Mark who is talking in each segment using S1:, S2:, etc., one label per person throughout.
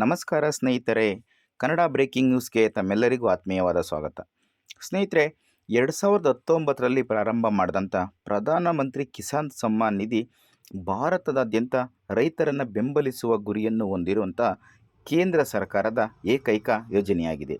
S1: ನಮಸ್ಕಾರ ಸ್ನೇಹಿತರೆ. ಕನ್ನಡ ಬ್ರೇಕಿಂಗ್ ನ್ಯೂಸ್ಗೆ ತಮ್ಮೆಲ್ಲರಿಗೂ ಆತ್ಮೀಯವಾದ ಸ್ವಾಗತ. ಸ್ನೇಹಿತರೆ, ಎರಡು ಸಾವಿರದ ಹತ್ತೊಂಬತ್ತರಲ್ಲಿ ಪ್ರಾರಂಭ ಮಾಡಿದಂಥ ಪ್ರಧಾನಮಂತ್ರಿ ಕಿಸಾನ್ ಸಮ್ಮಾನ್ ನಿಧಿ ಭಾರತದಾದ್ಯಂತ ರೈತರನ್ನು ಬೆಂಬಲಿಸುವ ಗುರಿಯನ್ನು ಹೊಂದಿರುವಂಥ ಕೇಂದ್ರ ಸರ್ಕಾರದ ಏಕೈಕ ಯೋಜನೆಯಾಗಿದೆ.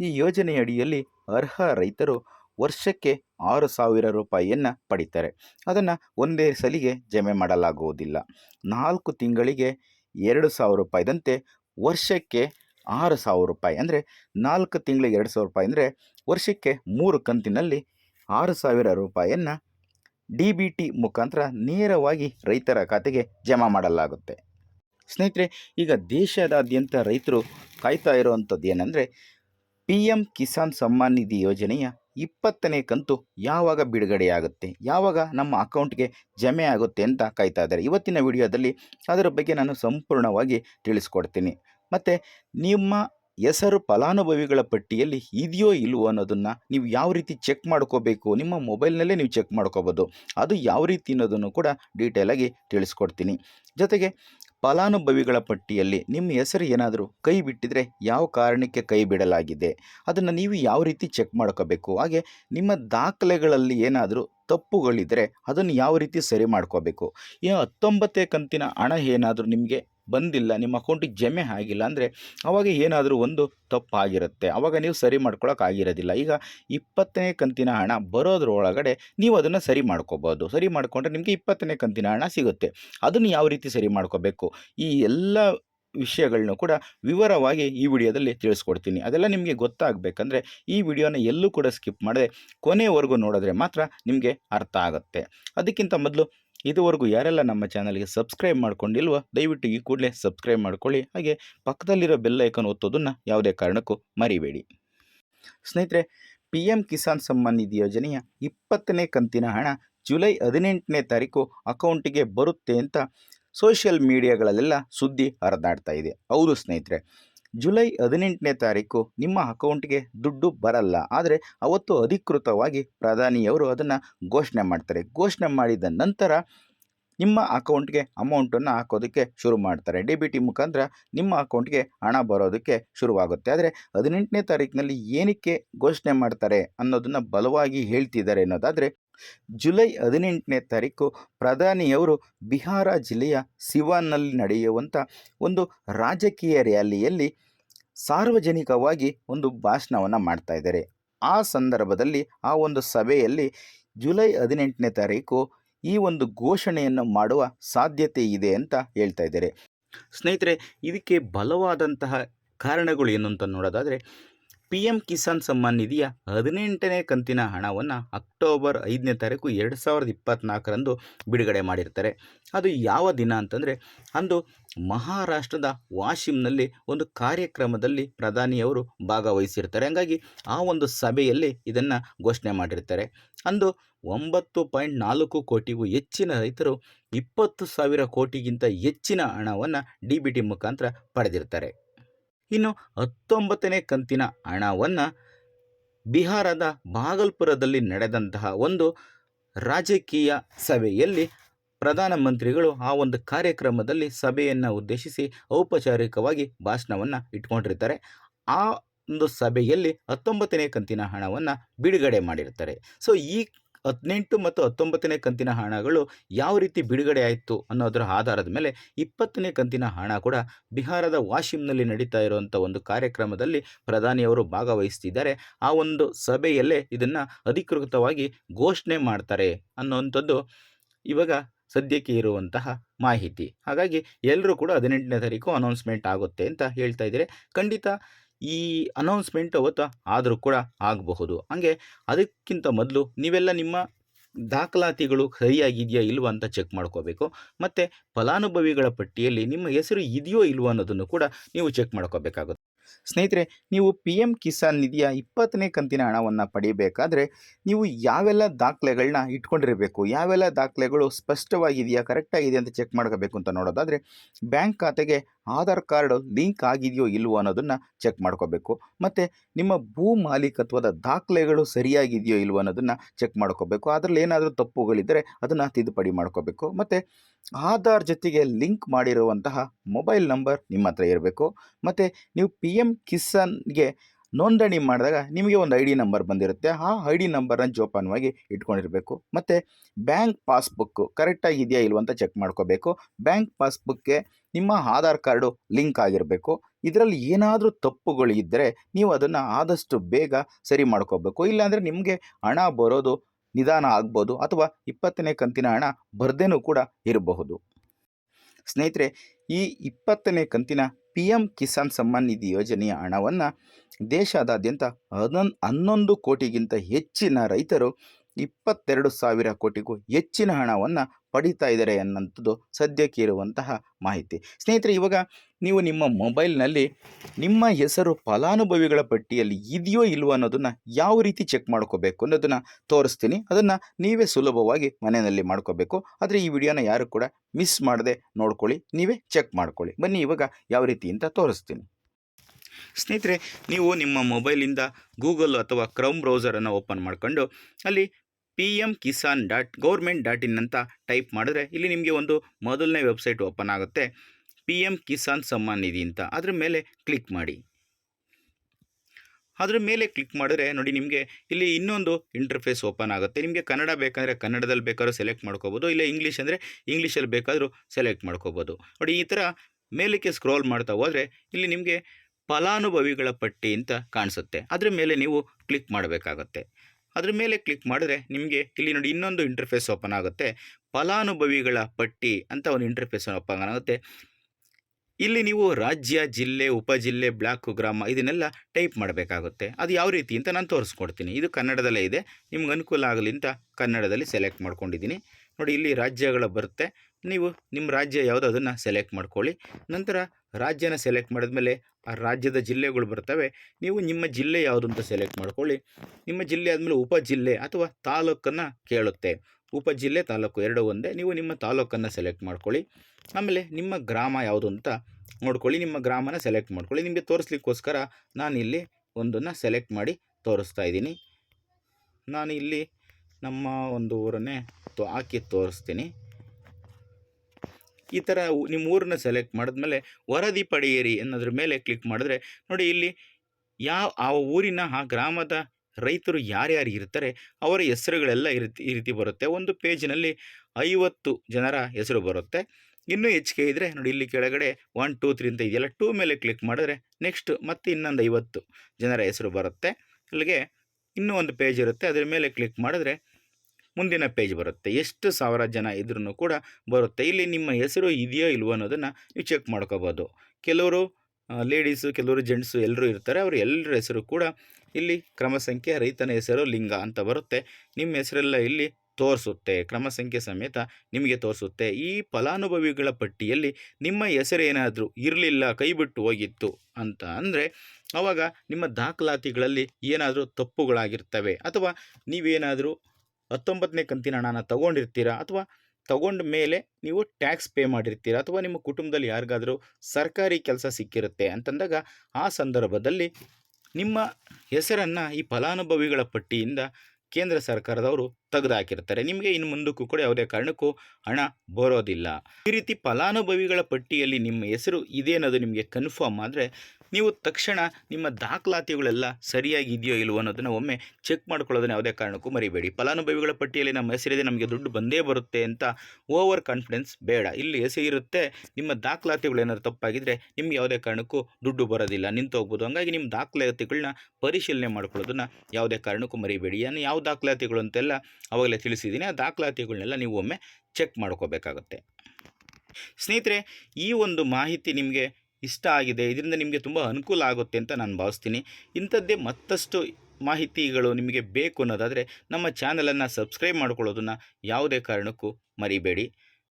S1: ಈ ಯೋಜನೆಯಡಿಯಲ್ಲಿ ಅರ್ಹ ರೈತರು ವರ್ಷಕ್ಕೆ ಆರು ಸಾವಿರ ರೂಪಾಯಿಯನ್ನು ಪಡಿತಾರೆ. ಅದನ್ನು ಒಂದೇ ಸಲಿಗೆ ಜಮೆ ಮಾಡಲಾಗುವುದಿಲ್ಲ. ನಾಲ್ಕು ತಿಂಗಳಿಗೆ ಎರಡು ಸಾವಿರ ರೂಪಾಯಿದಂತೆ ವರ್ಷಕ್ಕೆ ಆರು ಸಾವಿರ ರೂಪಾಯಿ. ಅಂದರೆ ನಾಲ್ಕು ತಿಂಗಳಿಗೆ ಎರಡು ಸಾವಿರ ರೂಪಾಯಿ. ಅಂದರೆ ವರ್ಷಕ್ಕೆ ಮೂರು ಕಂತಿನಲ್ಲಿ ಆರು ಸಾವಿರ ರೂಪಾಯಿಯನ್ನು ಡಿ ಬಿ ಟಿ ಮುಖಾಂತರ ನೇರವಾಗಿ ರೈತರ ಖಾತೆಗೆ ಜಮಾ ಮಾಡಲಾಗುತ್ತೆ. ಸ್ನೇಹಿತರೆ, ಈಗ ದೇಶದಾದ್ಯಂತ ರೈತರು ಕಾಯ್ತಾ ಇರುವಂಥದ್ದು ಏನಂದರೆ, ಪಿ ಎಂ ಕಿಸಾನ್ ಸಮ್ಮಾನ್ ನಿಧಿ ಯೋಜನೆಯ ಇಪ್ಪತ್ತನೇ ಕಂತು ಯಾವಾಗ ಬಿಡುಗಡೆಯಾಗುತ್ತೆ? ಯಾವಾಗ ನಮ್ಮ ಅಕೌಂಟ್ಗೆ ಜಮೆ ಆಗುತ್ತೆ ಅಂತ ಕಾಯ್ತಾ ಇದ್ದಾರೆ. ಇವತ್ತಿನ ವಿಡಿಯೋದಲ್ಲಿ ಅದರ ಬಗ್ಗೆ ನಾನು ಸಂಪೂರ್ಣವಾಗಿ ತಿಳಿಸ್ಕೊಡ್ತೀನಿ. ಮತ್ತು ನಿಮ್ಮ ಹೆಸರು ಫಲಾನುಭವಿಗಳ ಪಟ್ಟಿಯಲ್ಲಿ ಇದೆಯೋ ಇಲ್ವೋ ಅನ್ನೋದನ್ನು ನೀವು ಯಾವ ರೀತಿ ಚೆಕ್ ಮಾಡ್ಕೋಬೇಕು? ನಿಮ್ಮ ಮೊಬೈಲ್ನಲ್ಲೇ ನೀವು ಚೆಕ್ ಮಾಡ್ಕೋಬೋದು. ಅದು ಯಾವ ರೀತಿ ಅನ್ನೋದನ್ನು ಕೂಡ ಡೀಟೇಲಾಗಿ ತಿಳಿಸ್ಕೊಡ್ತೀನಿ. ಜೊತೆಗೆ ಫಲಾನುಭವಿಗಳ ಪಟ್ಟಿಯಲ್ಲಿ ನಿಮ್ಮ ಹೆಸರು ಏನಾದರೂ ಕೈ ಬಿಟ್ಟಿದ್ರೆ ಯಾವ ಕಾರಣಕ್ಕೆ ಕೈ ಬಿಡಲಾಗಿದೆ? ಅದನ್ನು ನೀವು ಯಾವ ರೀತಿ ಚೆಕ್ ಮಾಡ್ಕೋಬೇಕು? ಹಾಗೆ ನಿಮ್ಮ ದಾಖಲೆಗಳಲ್ಲಿ ಏನಾದರೂ ತಪ್ಪುಗಳಿದ್ದರೆ ಅದನ್ನು ಯಾವ ರೀತಿ ಸರಿ ಮಾಡ್ಕೋಬೇಕು? ಈ ಹತ್ತೊಂಬತ್ತೇ ಕಂತಿನ ಹಣ ಏನಾದರೂ ನಿಮಗೆ ಬಂದಿಲ್ಲ, ನಿಮ್ಮ ಅಕೌಂಟಿಗೆ ಜಮೆ ಆಗಿಲ್ಲ ಅಂದರೆ ಅವಾಗ ಏನಾದರೂ ಒಂದು ತಪ್ಪಾಗಿರುತ್ತೆ. ಆವಾಗ ನೀವು ಸರಿ ಮಾಡ್ಕೊಳಕ್ಕಾಗಿರೋದಿಲ್ಲ ಈಗ ಇಪ್ಪತ್ತನೇ ಕಂತಿನ ಹಣ ಬರೋದ್ರೊಳಗಡೆ ನೀವು ಅದನ್ನು ಸರಿ ಮಾಡ್ಕೋಬೋದು. ಸರಿ ಮಾಡಿಕೊಂಡ್ರೆ ನಿಮಗೆ ಇಪ್ಪತ್ತನೇ ಕಂತಿನ ಹಣ ಸಿಗುತ್ತೆ. ಅದನ್ನು ಯಾವ ರೀತಿ ಸರಿ ಮಾಡ್ಕೋಬೇಕು? ಈ ಎಲ್ಲ ವಿಷಯಗಳನ್ನೂ ಕೂಡ ವಿವರವಾಗಿ ಈ ವಿಡಿಯೋದಲ್ಲಿ ತಿಳಿಸ್ಕೊಡ್ತೀನಿ. ಅದೆಲ್ಲ ನಿಮಗೆ ಗೊತ್ತಾಗಬೇಕಂದ್ರೆ ಈ ವಿಡಿಯೋನ ಎಲ್ಲೂ ಕೂಡ ಸ್ಕಿಪ್ ಮಾಡದೆ ಕೊನೆಯವರೆಗೂ ನೋಡಿದ್ರೆ ಮಾತ್ರ ನಿಮಗೆ ಅರ್ಥ ಆಗುತ್ತೆ. ಅದಕ್ಕಿಂತ ಮೊದಲು ಇದುವರೆಗೂ ಯಾರೆಲ್ಲ ನಮ್ಮ ಚಾನಲ್ಗೆ ಸಬ್ಸ್ಕ್ರೈಬ್ ಮಾಡ್ಕೊಂಡಿಲ್ವೋ, ದಯವಿಟ್ಟು ಈ ಕೂಡಲೇ ಸಬ್ಸ್ಕ್ರೈಬ್ ಮಾಡ್ಕೊಳ್ಳಿ. ಹಾಗೆ ಪಕ್ಕದಲ್ಲಿರೋ ಬೆಲ್ ಐಕನ್ ಒತ್ತೋದನ್ನು ಯಾವುದೇ ಕಾರಣಕ್ಕೂ ಮರಿಬೇಡಿ. ಸ್ನೇಹಿತರೆ ಪಿ ಎಂ ಕಿಸಾನ್ ಸಮ್ಮಾನ್ ನಿಧಿ ಯೋಜನೆಯ ಇಪ್ಪತ್ತನೇ ಕಂತಿನ ಹಣ ಜುಲೈ ಹದಿನೆಂಟನೇ ತಾರೀಕು ಅಕೌಂಟಿಗೆ ಬರುತ್ತೆ ಅಂತ ಸೋಷಿಯಲ್ ಮೀಡಿಯಾಗಳಲ್ಲೆಲ್ಲ ಸುದ್ದಿ ಹರಿದಾಡ್ತಾ ಇದೆ. ಹೌದು ಸ್ನೇಹಿತರೆ ಜುಲೈ ಹದಿನೆಂಟನೇ ತಾರೀಕು ನಿಮ್ಮ ಅಕೌಂಟ್ಗೆ ದುಡ್ಡು ಬರಲ್ಲ. ಆದರೆ ಅವತ್ತು ಅಧಿಕೃತವಾಗಿ ಪ್ರಧಾನಿಯವರು ಅದನ್ನು ಘೋಷಣೆ ಮಾಡ್ತಾರೆ. ಘೋಷಣೆ ಮಾಡಿದ ನಂತರ ನಿಮ್ಮ ಅಕೌಂಟ್ಗೆ ಅಮೌಂಟನ್ನು ಹಾಕೋದಕ್ಕೆ ಶುರು ಮಾಡ್ತಾರೆ. ಡಿ ಬಿ ಟಿ ಮುಖಾಂತರ ನಿಮ್ಮ ಅಕೌಂಟ್ಗೆ ಹಣ ಬರೋದಕ್ಕೆ ಶುರುವಾಗುತ್ತೆ. ಆದರೆ ಹದಿನೆಂಟನೇ ತಾರೀಕಿನಲ್ಲಿ ಏನಕ್ಕೆ ಘೋಷಣೆ ಮಾಡ್ತಾರೆ ಅನ್ನೋದನ್ನು ಬಲವಾಗಿ ಹೇಳ್ತಿದ್ದಾರೆ ಅನ್ನೋದಾದರೆ ಜುಲೈ ಹದಿನೆಂಟನೇ ತಾರೀಕು ಪ್ರಧಾನಿಯವರು ಬಿಹಾರ ಜಿಲ್ಲೆಯ ಸಿವಾನ್ನಲ್ಲಿ ನಡೆಯುವಂಥ ಒಂದು ರಾಜಕೀಯ ರ್ಯಾಲಿಯಲ್ಲಿ ಸಾರ್ವಜನಿಕವಾಗಿ ಒಂದು ಭಾಷಣವನ್ನು ಮಾಡ್ತಾ ಇದ್ದಾರೆ. ಆ ಸಂದರ್ಭದಲ್ಲಿ ಆ ಒಂದು ಸಭೆಯಲ್ಲಿ ಜುಲೈ ಹದಿನೆಂಟನೇ ತಾರೀಕು ಈ ಒಂದು ಘೋಷಣೆಯನ್ನು ಮಾಡುವ ಸಾಧ್ಯತೆ ಇದೆ ಅಂತ ಹೇಳ್ತಾ ಇದ್ದಾರೆ. ಸ್ನೇಹಿತರೆ, ಇದಕ್ಕೆ ಬಲವಾದಂತಹ ಕಾರಣಗಳು ಏನು ಅಂತ ನೋಡೋದಾದರೆ ಪಿ ಎಂ ಕಿಸಾನ್ ಸಮ್ಮಾನ್ ನಿಧಿಯ ಹದಿನೆಂಟನೇ ಕಂತಿನ ಹಣವನ್ನು ಅಕ್ಟೋಬರ್ ಐದನೇ ತಾರೀಕು ಎರಡು ಸಾವಿರದ ಇಪ್ಪತ್ತ್ನಾಲ್ಕರಂದು ಬಿಡುಗಡೆ ಮಾಡಿರ್ತಾರೆ. ಅದು ಯಾವ ದಿನ ಅಂತಂದರೆ ಅಂದು ಮಹಾರಾಷ್ಟ್ರದ ವಾಶಿಮ್ನಲ್ಲಿ ಒಂದು ಕಾರ್ಯಕ್ರಮದಲ್ಲಿ ಪ್ರಧಾನಿಯವರು ಭಾಗವಹಿಸಿರ್ತಾರೆ. ಹಂಗಾಗಿ ಆ ಒಂದು ಸಭೆಯಲ್ಲಿ ಇದನ್ನು ಘೋಷಣೆ ಮಾಡಿರ್ತಾರೆ. ಅಂದು ಒಂಬತ್ತು ಪಾಯಿಂಟ್ ನಾಲ್ಕು ಕೋಟಿಗೂ ಹೆಚ್ಚಿನ ರೈತರು ಇಪ್ಪತ್ತು ಸಾವಿರ ಕೋಟಿಗಿಂತ ಹೆಚ್ಚಿನ ಹಣವನ್ನು ಡಿ ಬಿ ಟಿ ಮುಖಾಂತರ ಪಡೆದಿರ್ತಾರೆ. ಇನ್ನು ಹತ್ತೊಂಬತ್ತನೇ ಕಂತಿನ ಹಣವನ್ನು ಬಿಹಾರದ ಭಾಗಲ್ಪುರದಲ್ಲಿ ನಡೆದಂತಹ ಒಂದು ರಾಜಕೀಯ ಸಭೆಯಲ್ಲಿ ಪ್ರಧಾನಮಂತ್ರಿಗಳು ಆ ಒಂದು ಕಾರ್ಯಕ್ರಮದಲ್ಲಿ ಸಭೆಯನ್ನು ಉದ್ದೇಶಿಸಿ ಔಪಚಾರಿಕವಾಗಿ ಭಾಷಣವನ್ನು ಇಟ್ಕೊಂಡಿರ್ತಾರೆ. ಆ ಒಂದು ಸಭೆಯಲ್ಲಿ ಹತ್ತೊಂಬತ್ತನೇ ಕಂತಿನ ಹಣವನ್ನು ಬಿಡುಗಡೆ ಮಾಡಿರ್ತಾರೆ. ಸೊ ಈ ಹದಿನೆಂಟು ಮತ್ತು ಹತ್ತೊಂಬತ್ತನೇ ಕಂತಿನ ಹಣಗಳು ಯಾವ ರೀತಿ ಬಿಡುಗಡೆ ಆಯಿತು ಅನ್ನೋದರ ಆಧಾರದ ಮೇಲೆ ಇಪ್ಪತ್ತನೇ ಕಂತಿನ ಹಣ ಕೂಡ ಬಿಹಾರದ ವಾಶಿಮ್ನಲ್ಲಿ ನಡೀತಾ ಇರುವಂಥ ಒಂದು ಕಾರ್ಯಕ್ರಮದಲ್ಲಿ ಪ್ರಧಾನಿಯವರು ಭಾಗವಹಿಸ್ತಿದ್ದಾರೆ. ಆ ಒಂದು ಸಭೆಯಲ್ಲೇ ಇದನ್ನು ಅಧಿಕೃತವಾಗಿ ಘೋಷಣೆ ಮಾಡ್ತಾರೆ ಅನ್ನೋವಂಥದ್ದು ಇವಾಗ ಸದ್ಯಕ್ಕೆ ಇರುವಂತಹ ಮಾಹಿತಿ. ಹಾಗಾಗಿ ಎಲ್ಲರೂ ಕೂಡ ಹದಿನೆಂಟನೇ ತಾರೀಕು ಅನೌನ್ಸ್ಮೆಂಟ್ ಆಗುತ್ತೆ ಅಂತ ಹೇಳ್ತಾ ಇದ್ದಾರೆ. ಖಂಡಿತ ಈ ಅನೌನ್ಸ್ಮೆಂಟ್ ಅವತ್ತು ಆದರೂ ಕೂಡ ಆಗಬಹುದು. ಹಾಗೆ ಅದಕ್ಕಿಂತ ಮೊದಲು ನೀವೆಲ್ಲ ನಿಮ್ಮ ದಾಖಲಾತಿಗಳು ಸರಿಯಾಗಿದೆಯಾ ಇಲ್ವಾ ಅಂತ ಚೆಕ್ ಮಾಡ್ಕೋಬೇಕು. ಮತ್ತು ಫಲಾನುಭವಿಗಳ ಪಟ್ಟಿಯಲ್ಲಿ ನಿಮ್ಮ ಹೆಸರು ಇದೆಯೋ ಇಲ್ವೋ ಅನ್ನೋದನ್ನು ಕೂಡ ನೀವು ಚೆಕ್ ಮಾಡ್ಕೋಬೇಕಾಗುತ್ತೆ. ಸ್ನೇಹಿತರೆ, ನೀವು ಪಿ ಎಂ ಕಿಸಾನ್ ನಿಧಿಯ ಇಪ್ಪತ್ತನೇ ಕಂತಿನ ಹಣವನ್ನು ಪಡೆಯಬೇಕಾದ್ರೆ ನೀವು ಯಾವೆಲ್ಲ ದಾಖಲೆಗಳನ್ನ ಇಟ್ಕೊಂಡಿರಬೇಕು, ಯಾವೆಲ್ಲ ದಾಖಲೆಗಳು ಸ್ಪಷ್ಟವಾಗಿದೆಯಾ ಕರೆಕ್ಟಾಗಿದೆಯಾ ಅಂತ ಚೆಕ್ ಮಾಡ್ಕೋಬೇಕು ಅಂತ ನೋಡೋದಾದರೆ, ಬ್ಯಾಂಕ್ ಖಾತೆಗೆ ಆಧಾರ್ ಕಾರ್ಡ್ ಲಿಂಕ್ ಆಗಿದೆಯೋ ಇಲ್ವೋ ಅನ್ನೋದನ್ನು ಚೆಕ್ ಮಾಡ್ಕೋಬೇಕು. ಮತ್ತು ನಿಮ್ಮ ಭೂ ಮಾಲೀಕತ್ವದ ದಾಖಲೆಗಳು ಸರಿಯಾಗಿದೆಯೋ ಇಲ್ವೋ ಅನ್ನೋದನ್ನು ಚೆಕ್ ಮಾಡ್ಕೋಬೇಕು. ಅದರಲ್ಲಿ ಏನಾದರೂ ತಪ್ಪುಗಳಿದ್ದರೆ ಅದನ್ನು ತಿದ್ದುಪಡಿ ಮಾಡ್ಕೋಬೇಕು. ಮತ್ತು ಆಧಾರ್ ಜೊತೆಗೆ ಲಿಂಕ್ ಮಾಡಿರುವಂತಹ ಮೊಬೈಲ್ ನಂಬರ್ ನಿಮ್ಮ ಹತ್ರ ಇರಬೇಕು. ಮತ್ತು ನೀವು ಪಿ ಎಂ ಕಿಸಾನ್ಗೆ ನೋಂದಣಿ ಮಾಡಿದಾಗ ನಿಮಗೆ ಒಂದು ಐ ಡಿ ನಂಬರ್ ಬಂದಿರುತ್ತೆ. ಆ ಐ ಡಿ ನಂಬರ್ನ ಜೋಪಾನವಾಗಿ ಇಟ್ಕೊಂಡಿರಬೇಕು. ಮತ್ತು ಬ್ಯಾಂಕ್ ಪಾಸ್ಬುಕ್ಕು ಕರೆಕ್ಟಾಗಿ ಇದೆಯಾ ಅಂತ ಚೆಕ್ ಮಾಡ್ಕೋಬೇಕು. ಬ್ಯಾಂಕ್ ಪಾಸ್ಬುಕ್ಗೆ ನಿಮ್ಮ ಆಧಾರ್ ಕಾರ್ಡು ಲಿಂಕ್ ಆಗಿರಬೇಕು. ಇದರಲ್ಲಿ ಏನಾದರೂ ತಪ್ಪುಗಳು ಇದ್ದರೆ ನೀವು ಅದನ್ನು ಆದಷ್ಟು ಬೇಗ ಸರಿ ಮಾಡ್ಕೋಬೇಕು. ಇಲ್ಲಾಂದರೆ ನಿಮಗೆ ಹಣ ಬರೋದು ನಿಧಾನ ಆಗ್ಬೋದು ಅಥವಾ ಇಪ್ಪತ್ತನೇ ಕಂತಿನ ಹಣ ಬರ್ದೇನೂ ಕೂಡ ಇರಬಹುದು. ಸ್ನೇಹಿತರೆ, ಈ ಇಪ್ಪತ್ತನೇ ಕಂತಿನ ಪಿ ಎಂ ಕಿಸಾನ್ ಸಮ್ಮಾನ್ ನಿಧಿ ಯೋಜನೆಯ ಹಣವನ್ನು ದೇಶಾದ್ಯಂತ ಹನ್ನೊಂದು ಹನ್ನೊಂದು ಕೋಟಿಗಿಂತ ಹೆಚ್ಚಿನ ರೈತರು ಇಪ್ಪತ್ತೆರಡು ಸಾವಿರ ಕೋಟಿಗೂ ಹೆಚ್ಚಿನ ಹಣವನ್ನು ಪಡೀತಾ ಇದ್ದಾರೆ ಅನ್ನೋಂಥದ್ದು ಸದ್ಯಕ್ಕೆ ಇರುವಂತಹ ಮಾಹಿತಿ. ಸ್ನೇಹಿತರೆ, ಇವಾಗ ನೀವು ನಿಮ್ಮ ಮೊಬೈಲ್ನಲ್ಲಿ ನಿಮ್ಮ ಹೆಸರು, ಫಲಾನುಭವಿಗಳ ಪಟ್ಟಿಯಲ್ಲಿ ಇದೆಯೋ ಇಲ್ವೋ ಅನ್ನೋದನ್ನು ಯಾವ ರೀತಿ ಚೆಕ್ ಮಾಡ್ಕೋಬೇಕು ಅನ್ನೋದನ್ನು ತೋರಿಸ್ತೀನಿ. ಅದನ್ನು ನೀವೇ ಸುಲಭವಾಗಿ ಮನೆಯಲ್ಲಿ ಮಾಡ್ಕೋಬೇಕು. ಆದರೆ ಈ ವಿಡಿಯೋನ ಯಾರು ಕೂಡ ಮಿಸ್ ಮಾಡದೆ ನೋಡ್ಕೊಳ್ಳಿ, ನೀವೇ ಚೆಕ್ ಮಾಡ್ಕೊಳ್ಳಿ. ಬನ್ನಿ, ಇವಾಗ ಯಾವ ರೀತಿ ಅಂತ ತೋರಿಸ್ತೀನಿ. ಸ್ನೇಹಿತರೆ, ನೀವು ನಿಮ್ಮ ಮೊಬೈಲಿಂದ ಗೂಗಲ್ ಅಥವಾ ಕ್ರೌಮ್ ಬ್ರೌಸರನ್ನು ಓಪನ್ ಮಾಡ್ಕೊಂಡು ಅಲ್ಲಿ P M Kisan dot government dot in ಅಂತ ಟೈಪ್ ಮಾಡಿದ್ರೆ ಇಲ್ಲಿ ನಿಮಗೆ ಒಂದು ಮೊದಲನೇ ವೆಬ್ಸೈಟ್ ಓಪನ್ ಆಗುತ್ತೆ. ಪಿ ಎಂ ಕಿಸಾನ್ ಸಮ್ಮಾನ್ ನಿಧಿ ಅಂತ. ಅದರ ಮೇಲೆ ಕ್ಲಿಕ್ ಮಾಡಿ. ಅದರ ಮೇಲೆ ಕ್ಲಿಕ್ ಮಾಡಿದ್ರೆ ನೋಡಿ ನಿಮಗೆ ಇಲ್ಲಿ ಇನ್ನೊಂದು ಇಂಟರ್ಫೇಸ್ ಓಪನ್ ಆಗುತ್ತೆ. ನಿಮಗೆ ಕನ್ನಡ ಬೇಕಂದರೆ ಕನ್ನಡದಲ್ಲಿ ಬೇಕಾದ್ರೂ ಸೆಲೆಕ್ಟ್ ಮಾಡ್ಕೋಬೋದು. ಇಲ್ಲ ಇಂಗ್ಲೀಷ್ ಅಂದರೆ ಇಂಗ್ಲೀಷಲ್ಲಿ ಬೇಕಾದರೂ ಸೆಲೆಕ್ಟ್ ಮಾಡ್ಕೋಬೋದು. ನೋಡಿ ಈ ಥರ ಮೇಲಕ್ಕೆ ಸ್ಕ್ರೋಲ್ ಮಾಡ್ತಾ ಹೋದರೆ ಇಲ್ಲಿ ನಿಮಗೆ ಫಲಾನುಭವಿಗಳ ಪಟ್ಟಿ ಅಂತ ಕಾಣಿಸುತ್ತೆ. ಅದರ ಮೇಲೆ ನೀವು ಕ್ಲಿಕ್ ಮಾಡಬೇಕಾಗತ್ತೆ. ಅದ್ರ ಮೇಲೆ ಕ್ಲಿಕ್ ಮಾಡಿದ್ರೆ ನಿಮಗೆ ಇಲ್ಲಿ ನೋಡಿ ಇನ್ನೊಂದು ಇಂಟರ್ಫೇಸ್ ಓಪನ್ ಆಗುತ್ತೆ. ಫಲಾನುಭವಿಗಳ ಪಟ್ಟಿ ಅಂತ ಒಂದು ಇಂಟರ್ಫೇಸ್ ಓಪನ್ ಆಗುತ್ತೆ. ಇಲ್ಲಿ ನೀವು ರಾಜ್ಯ, ಜಿಲ್ಲೆ ಉಪಜಿಲ್ಲೆ ಬ್ಲಾಕ್, ಗ್ರಾಮ ಇದನ್ನೆಲ್ಲ ಟೈಪ್ ಮಾಡಬೇಕಾಗುತ್ತೆ. ಅದು ಯಾವ ರೀತಿ ಅಂತ ನಾನು ತೋರಿಸ್ಕೊಡ್ತೀನಿ. ಇದು ಕನ್ನಡದಲ್ಲೇ ಇದೆ. ನಿಮ್ಗೆ ಅನುಕೂಲ ಆಗಲಿ ಅಂತ ಕನ್ನಡದಲ್ಲಿ ಸೆಲೆಕ್ಟ್ ಮಾಡ್ಕೊಂಡಿದ್ದೀನಿ. ನೋಡಿ ಇಲ್ಲಿ ರಾಜ್ಯಗಳು ಬರುತ್ತೆ. ನೀವು ನಿಮ್ಮ ರಾಜ್ಯ ಯಾವುದು ಅದನ್ನು ಸೆಲೆಕ್ಟ್ ಮಾಡ್ಕೊಳ್ಳಿ. ನಂತರ ರಾಜ್ಯನ ಸೆಲೆಕ್ಟ್ ಮಾಡಿದ್ಮೇಲೆ ಆ ರಾಜ್ಯದ ಜಿಲ್ಲೆಗಳು ಬರ್ತವೆ. ನೀವು ನಿಮ್ಮ ಜಿಲ್ಲೆ ಯಾವುದು ಅಂತ ಸೆಲೆಕ್ಟ್ ಮಾಡ್ಕೊಳ್ಳಿ. ನಿಮ್ಮ ಜಿಲ್ಲೆ ಆದಮೇಲೆ ಉಪಜಿಲ್ಲೆ ಅಥವಾ ತಾಲೂಕನ್ನು ಕೇಳುತ್ತೆ. ಉಪ ಜಿಲ್ಲೆ, ತಾಲೂಕು ಎರಡು ಒಂದೇ. ನೀವು ನಿಮ್ಮ ತಾಲೂಕನ್ನು ಸೆಲೆಕ್ಟ್ ಮಾಡ್ಕೊಳ್ಳಿ. ಆಮೇಲೆ ನಿಮ್ಮ ಗ್ರಾಮ ಯಾವುದು ಅಂತ ನೋಡ್ಕೊಳ್ಳಿ. ನಿಮ್ಮ ಗ್ರಾಮನ ಸೆಲೆಕ್ಟ್ ಮಾಡ್ಕೊಳ್ಳಿ. ನಿಮಗೆ ತೋರಿಸ್ಲಿಕ್ಕೋಸ್ಕರ ನಾನು ಇಲ್ಲಿ ಒಂದನ್ನು ಸೆಲೆಕ್ಟ್ ಮಾಡಿ ತೋರಿಸ್ತಾ ಇದ್ದೀನಿ. ನಾನು ಇಲ್ಲಿ ನಮ್ಮ ಒಂದು ಊರನ್ನೇ ಹಾಕಿ ತೋರಿಸ್ತೀನಿ. ಈ ಥರ ನಿಮ್ಮ ಊರನ್ನ ಸೆಲೆಕ್ಟ್ ಮಾಡಿದ್ಮೇಲೆ ವರದಿ ಪಡೆಯಿರಿ ಅನ್ನೋದ್ರ ಮೇಲೆ ಕ್ಲಿಕ್ ಮಾಡಿದ್ರೆ ನೋಡಿ ಇಲ್ಲಿ ಯಾವ, ಆ ಊರಿನ, ಆ ಗ್ರಾಮದ ರೈತರು ಯಾರ್ಯಾರು ಇರ್ತಾರೆ ಅವರ ಹೆಸರುಗಳೆಲ್ಲ ಈ ರೀತಿ ಈ ರೀತಿ ಬರುತ್ತೆ. ಒಂದು ಪೇಜ್ನಲ್ಲಿ ಐವತ್ತು ಜನರ ಹೆಸರು ಬರುತ್ತೆ. ಇನ್ನೂ ಹೆಚ್ಚಿಗೆ ಇದ್ದರೆ ನೋಡಿ ಇಲ್ಲಿ ಕೆಳಗಡೆ ಒನ್ ಟೂ ತ್ರೀ ಅಂತ ಇದೆಯಲ್ಲ ಟೂ ಮೇಲೆ ಕ್ಲಿಕ್ ಮಾಡಿದ್ರೆ ನೆಕ್ಸ್ಟ್ ಮತ್ತೆ ಇನ್ನೊಂದು ಐವತ್ತು ಜನರ ಹೆಸರು ಬರುತ್ತೆ. ಅಲ್ಲಿಗೆ ಇನ್ನೂ ಒಂದು ಪೇಜ್ ಇರುತ್ತೆ. ಅದರ ಮೇಲೆ ಕ್ಲಿಕ್ ಮಾಡಿದ್ರೆ ಮುಂದಿನ ಪೇಜ್ ಬರುತ್ತೆ. ಎಷ್ಟು ಸಾವಿರ ಜನ ಇದ್ರೂ ಕೂಡ ಬರುತ್ತೆ. ಇಲ್ಲಿ ನಿಮ್ಮ ಹೆಸರು ಇದೆಯೋ ಇಲ್ವೋ ಅನ್ನೋದನ್ನು ನೀವು ಚೆಕ್ ಮಾಡ್ಕೋಬೋದು. ಕೆಲವರು ಲೇಡೀಸು ಕೆಲವರು ಜೆಂಟ್ಸು ಎಲ್ಲರೂ ಇರ್ತಾರೆ. ಅವರು ಎಲ್ಲರ ಹೆಸರು ಕೂಡ ಇಲ್ಲಿ ಕ್ರಮ ಸಂಖ್ಯೆ, ರೈತನ ಹೆಸರು, ಲಿಂಗ ಅಂತ ಬರುತ್ತೆ. ನಿಮ್ಮ ಹೆಸರೆಲ್ಲ ಇಲ್ಲಿ ತೋರಿಸುತ್ತೆ. ಕ್ರಮ ಸಂಖ್ಯೆ ಸಮೇತ ನಿಮಗೆ ತೋರಿಸುತ್ತೆ. ಈ ಫಲಾನುಭವಿಗಳ ಪಟ್ಟಿಯಲ್ಲಿ ನಿಮ್ಮ ಹೆಸರೇನಾದರೂ ಇರಲಿಲ್ಲ, ಕೈಬಿಟ್ಟು ಹೋಗಿತ್ತು ಅಂತ ಅಂದರೆ ಆವಾಗ ನಿಮ್ಮ ದಾಖಲಾತಿಗಳಲ್ಲಿ ಏನಾದರೂ ತಪ್ಪುಗಳಾಗಿರ್ತವೆ. ಅಥವಾ ನೀವೇನಾದರೂ ಹತ್ತೊಂಬತ್ತನೇ ಕಂತಿನ ಹಣನ ತಗೊಂಡಿರ್ತೀರಾ? ಅಥವಾ ತಗೊಂಡ ಮೇಲೆ ನೀವು ಟ್ಯಾಕ್ಸ್ ಪೇ ಮಾಡಿರ್ತೀರ? ಅಥವಾ ನಿಮ್ಮ ಕುಟುಂಬದಲ್ಲಿ ಯಾರಿಗಾದರೂ ಸರ್ಕಾರಿ ಕೆಲಸ ಸಿಕ್ಕಿರುತ್ತೆ ಅಂತಂದಾಗ ಆ ಸಂದರ್ಭದಲ್ಲಿ ನಿಮ್ಮ ಹೆಸರನ್ನು ಈ ಫಲಾನುಭವಿಗಳ ಪಟ್ಟಿಯಿಂದ ಕೇಂದ್ರ ಸರ್ಕಾರದವರು ತೆಗೆದುಹಾಕಿರ್ತಾರೆ ನಿಮಗೆ ಇನ್ನು ಮುಂದಕ್ಕೂ ಕೂಡ ಯಾವುದೇ ಕಾರಣಕ್ಕೂ ಹಣ ಬರೋದಿಲ್ಲ. ಈ ರೀತಿ ಫಲಾನುಭವಿಗಳ ಪಟ್ಟಿಯಲ್ಲಿ ನಿಮ್ಮ ಹೆಸರು ಇದೆ ಅನ್ನೋದು ನಿಮಗೆ ಕನ್ಫರ್ಮ್ ಆದರೆ ನೀವು ತಕ್ಷಣ ನಿಮ್ಮ ದಾಖಲಾತಿಗಳೆಲ್ಲ ಸರಿಯಾಗಿದೆಯೋ ಇಲ್ವೋ ಅನ್ನೋದನ್ನು ಒಮ್ಮೆ ಚೆಕ್ ಮಾಡ್ಕೊಳ್ಳೋದನ್ನ ಯಾವುದೇ ಕಾರಣಕ್ಕೂ ಮರಿಬೇಡಿ. ಫಲಾನುಭವಿಗಳ ಪಟ್ಟಿಯಲ್ಲಿ ನಮ್ಮ ಹೆಸರಿದೆ, ನಮಗೆ ದುಡ್ಡು ಬಂದೇ ಬರುತ್ತೆ ಅಂತ ಓವರ್ ಕಾನ್ಫಿಡೆನ್ಸ್ ಬೇಡ. ಇಲ್ಲಿ ಹೆಸರಿರುತ್ತೆ ನಿಮ್ಮ ದಾಖಲಾತಿಗಳು ಏನಾದ್ರು ತಪ್ಪಾಗಿದ್ದರೆ ನಿಮ್ಗೆ ಯಾವುದೇ ಕಾರಣಕ್ಕೂ ದುಡ್ಡು ಬರೋದಿಲ್ಲ. ನಿಂತು ಹೋಗ್ಬೋದು. ಹಂಗಾಗಿ ನಿಮ್ಮ ದಾಖಲಾತಿಗಳನ್ನ ಪರಿಶೀಲನೆ ಮಾಡ್ಕೊಳ್ಳೋದನ್ನ ಯಾವುದೇ ಕಾರಣಕ್ಕೂ ಮರಿಬೇಡಿ. ಏನು ಯಾವ ದಾಖಲಾತಿಗಳು ಅಂತೆಲ್ಲ ಅವಾಗಲೇ ತಿಳಿಸಿದ್ದೀನಿ. ಆ ದಾಖಲಾತಿಗಳನ್ನೆಲ್ಲ ನೀವು ಒಮ್ಮೆ ಚೆಕ್ ಮಾಡ್ಕೋಬೇಕಾಗತ್ತೆ. ಸ್ನೇಹಿತರೆ, ಈ ಒಂದು ಮಾಹಿತಿ ನಿಮಗೆ ಇಷ್ಟ ಆಗಿದೆ, ಇದರಿಂದ ನಿಮಗೆ ತುಂಬ ಅನುಕೂಲ ಆಗುತ್ತೆ ಅಂತ ನಾನು ಭಾವಿಸ್ತೀನಿ. ಇಂಥದ್ದೇ ಮತ್ತಷ್ಟು ಮಾಹಿತಿಗಳು ನಿಮಗೆ ಬೇಕು ಅನ್ನೋದಾದರೆ ನಮ್ಮ ಚಾನಲನ್ನು ಸಬ್ಸ್ಕ್ರೈಬ್ ಮಾಡ್ಕೊಳ್ಳೋದನ್ನು ಯಾವುದೇ ಕಾರಣಕ್ಕೂ ಮರಿಬೇಡಿ.